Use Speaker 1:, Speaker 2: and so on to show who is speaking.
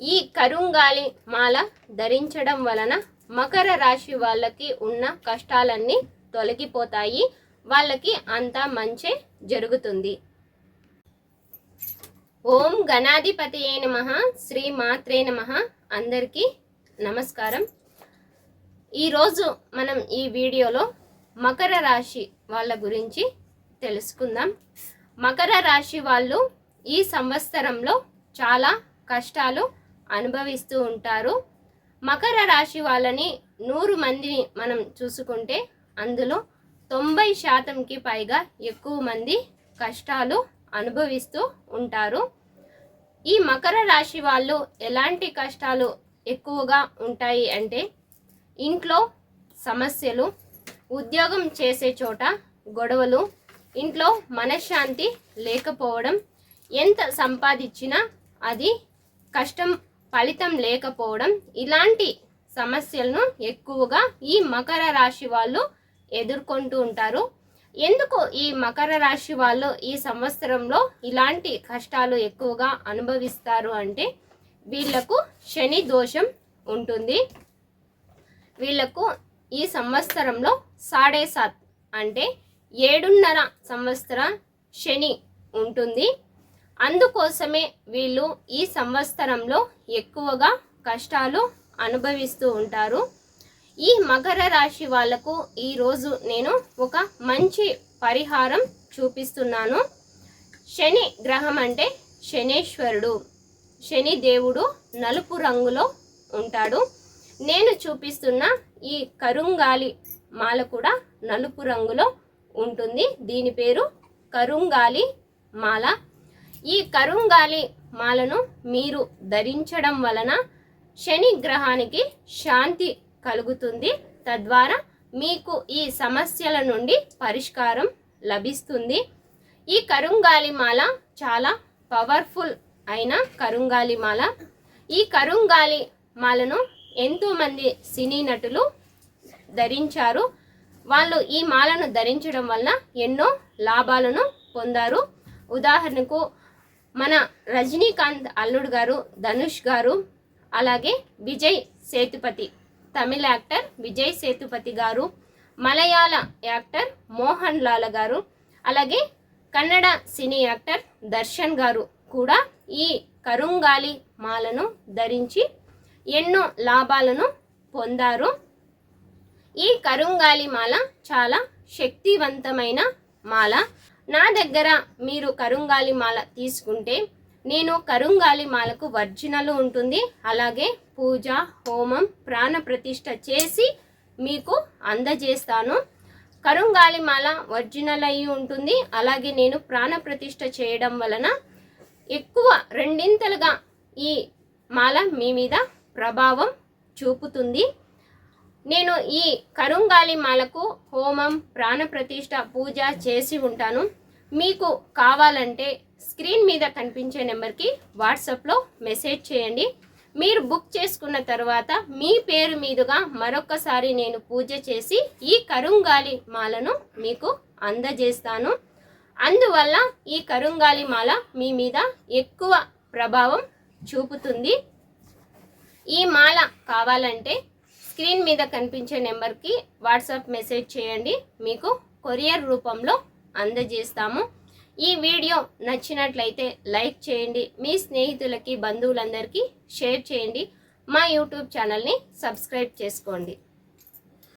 Speaker 1: ఈ కరుంగాలి మాల ధరించడం వలన మకర రాశి వాళ్ళకి ఉన్న కష్టాలన్నీ తొలగిపోతాయి. వాళ్ళకి అంతా మంచే జరుగుతుంది. ఓం గణాధిపతి నమ. శ్రీ మాత్రే నమ. అందరికీ నమస్కారం. ఈరోజు మనం ఈ వీడియోలో మకర రాశి వాళ్ళ గురించి తెలుసుకుందాం. మకర రాశి వాళ్ళు ఈ సంవత్సరంలో చాలా కష్టాలు అనుభవిస్తూ ఉంటారు. మకర రాశి వాళ్ళని నూరు మందిని మనం చూసుకుంటే అందులో తొంభై శాతంకి పైగా ఎక్కువ మంది కష్టాలు అనుభవిస్తూ ఉంటారు. ఈ మకర రాశి వాళ్ళు ఎలాంటి కష్టాలు ఎక్కువగా ఉంటాయి అంటే ఇంట్లో సమస్యలు ఉద్యోగం చేసే చోట గొడవలు ఇంట్లో మనశ్శాంతి లేకపోవడం ఎంత సంపాదించినా అది కష్టం ఫలితం లేకపోవడం ఇలాంటి సమస్యలను ఎక్కువగా ఈ మకర రాశి వాళ్ళు ఎదుర్కొంటూ ఉంటారు. ఎందుకు ఈ మకర రాశి వాళ్ళు ఈ సంవత్సరంలో ఇలాంటి కష్టాలు ఎక్కువగా అనుభవిస్తారు అంటే వీళ్ళకు శని దోషం ఉంటుంది. వీళ్ళకు ఈ సంవత్సరంలో సాడే సాత్ అంటే ఏడున్నర సంవత్సర శని ఉంటుంది. అందుకోసమే వీళ్ళు ఈ సంవత్సరంలో ఎక్కువగా కష్టాలు అనుభవిస్తూ ఉంటారు. ఈ మకర రాశి వాళ్ళకు ఈరోజు నేను ఒక మంచి పరిహారం చూపిస్తున్నాను. శని గ్రహం అంటే శనేశ్వరుడు. శని దేవుడు నలుపు రంగులో ఉంటాడు. నేను చూపిస్తున్న ఈ కరుంగాలి మాల కూడా నలుపు రంగులో ఉంటుంది. దీని పేరు కరుంగాలి మాల. ఈ కరుంగాలి మాలను మీరు ధరించడం వలన శని గ్రహానికి శాంతి కలుగుతుంది. తద్వారా మీకు ఈ సమస్యల నుండి పరిష్కారం లభిస్తుంది. ఈ కరుంగాలి మాల చాలా పవర్ఫుల్ అయిన కరుంగాలి మాల. ఈ కరుంగాలి మాలను ఎంతోమంది సినీ నటులు ధరించారు. వాళ్ళు ఈ మాలను ధరించడం వలన ఎన్నో లాభాలను పొందారు. ఉదాహరణకు మన రజనీకాంత్ అల్లుడు గారు ధనుష్ గారు అలాగే విజయ్ సేతుపతి తమిళ యాక్టర్ విజయ్ సేతుపతి గారు మలయాళ యాక్టర్ మోహన్ లాల్ గారు అలాగే కన్నడ సినీ యాక్టర్ దర్శన్ గారు కూడా ఈ కరుంగాలి మాలను ధరించి ఎన్నో లాభాలను పొందారు. ఈ కరుంగాలి మాల చాలా శక్తివంతమైన మాల. నా దగ్గర మీరు కరుంగాలి మాల తీసుకుంటే నేను కరుంగాలి మాలకు వర్జినలు ఉంటుంది. అలాగే పూజ హోమం ప్రాణ ప్రతిష్ట చేసి మీకు అందజేస్తాను. కరుంగాలి మాల ఒరిజినల్ అయి ఉంటుంది. అలాగే నేను ప్రాణ ప్రతిష్ఠ చేయడం వలన ఎక్కువ రెండింతలుగా ఈ మాల మీ మీద ప్రభావం చూపుతుంది. నేను ఈ కరుంగాలి మాలకు హోమం ప్రాణప్రతిష్ట పూజ చేసి ఉంటాను. మీకు కావాలంటే స్క్రీన్ మీద కనిపించే నెంబర్కి వాట్సాప్లో మెసేజ్ చేయండి. మీరు బుక్ చేసుకున్న తర్వాత మీ పేరు మీదుగా మరొకసారి నేను పూజ చేసి ఈ కరుంగాలి మాలను మీకు అందజేస్తాను. అందువల్ల ఈ కరుంగాలి మాల మీ మీద ఎక్కువ ప్రభావం చూపుతుంది. ఈ మాల కావాలంటే స్క్రీన్ మీద కనిపించే నెంబర్కి వాట్సాప్ మెసేజ్ చేయండి. మీకు కొరియర్ రూపంలో అందజేస్తాము. ఈ వీడియో నచ్చినట్లయితే లైక్ చేయండి. మీ స్నేహితులకి బంధువులందరికీ షేర్ చేయండి. మా యూట్యూబ్ ఛానల్ని సబ్స్క్రైబ్ చేసుకోండి.